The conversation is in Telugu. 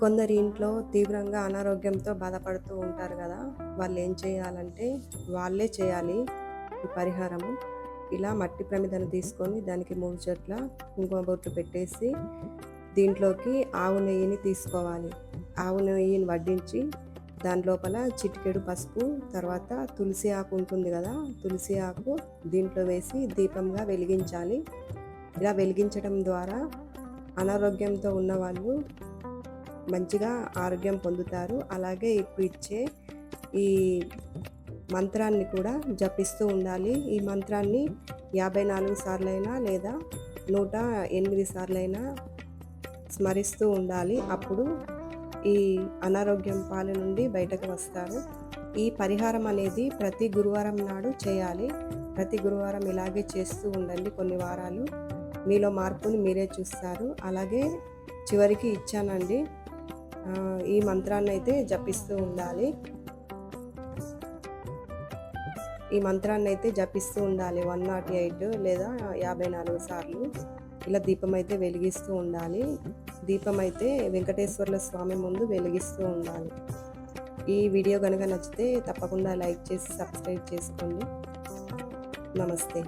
కొందరి ఇంట్లో తీవ్రంగా అనారోగ్యంతో బాధపడుతూ ఉంటారు కదా వాళ్ళు ఏం చేయాలంటే వాళ్ళే చేయాలి ఈ పరిహారము. ఇలా మట్టి ప్రమిదను తీసుకొని దానికి మూడు చెట్ల కుంకుమ బొట్టు పెట్టేసి దీంట్లోకి ఆవు నెయ్యిని తీసుకోవాలి. ఆవు నెయ్యిని వడ్డించి దాని లోపల చిటికెడు పసుపు తర్వాత తులసి ఆకు ఉంటుంది కదా తులసి ఆకు దీంట్లో వేసి దీపంగా వెలిగించాలి. ఇలా వెలిగించడం ద్వారా అనారోగ్యంతో ఉన్న వాళ్ళు మంచిగా ఆరోగ్యం పొందుతారు. అలాగే ఇప్పుడు ఇచ్చే ఈ మంత్రాన్ని కూడా జపిస్తూ ఉండాలి. ఈ మంత్రాన్ని యాభై నాలుగు సార్లైనా లేదా నూట ఎనిమిది సార్లైనా స్మరిస్తూ ఉండాలి. అప్పుడు ఈ అనారోగ్యం పాల నుండి బయటకు వస్తారు. ఈ పరిహారం అనేది ప్రతి గురువారం నాడు చేయాలి. ప్రతి గురువారం ఇలాగే చేస్తూ ఉండండి కొన్ని వారాలు. మీలో మార్పుని మీరే చూస్తారు. అలాగే చివరికి ఇచ్చానండి. ఈ మంత్రాన్ని అయితే జపిస్తూ ఉండాలి. ఈ మంత్రాన్ని అయితే జపిస్తూ ఉండాలి. వన్ నాట్ ఎయిట్ లేదా యాభై నాలుగు సార్లు ఇలా దీపం అయితే వెలిగిస్తూ ఉండాలి. దీపం అయితే వెంకటేశ్వర్ల స్వామి ముందు వెలిగిస్తూ ఉండాలి. ఈ వీడియో కనుక నచ్చితే తప్పకుండా లైక్ చేసి సబ్స్క్రైబ్ చేసుకోండి. నమస్తే.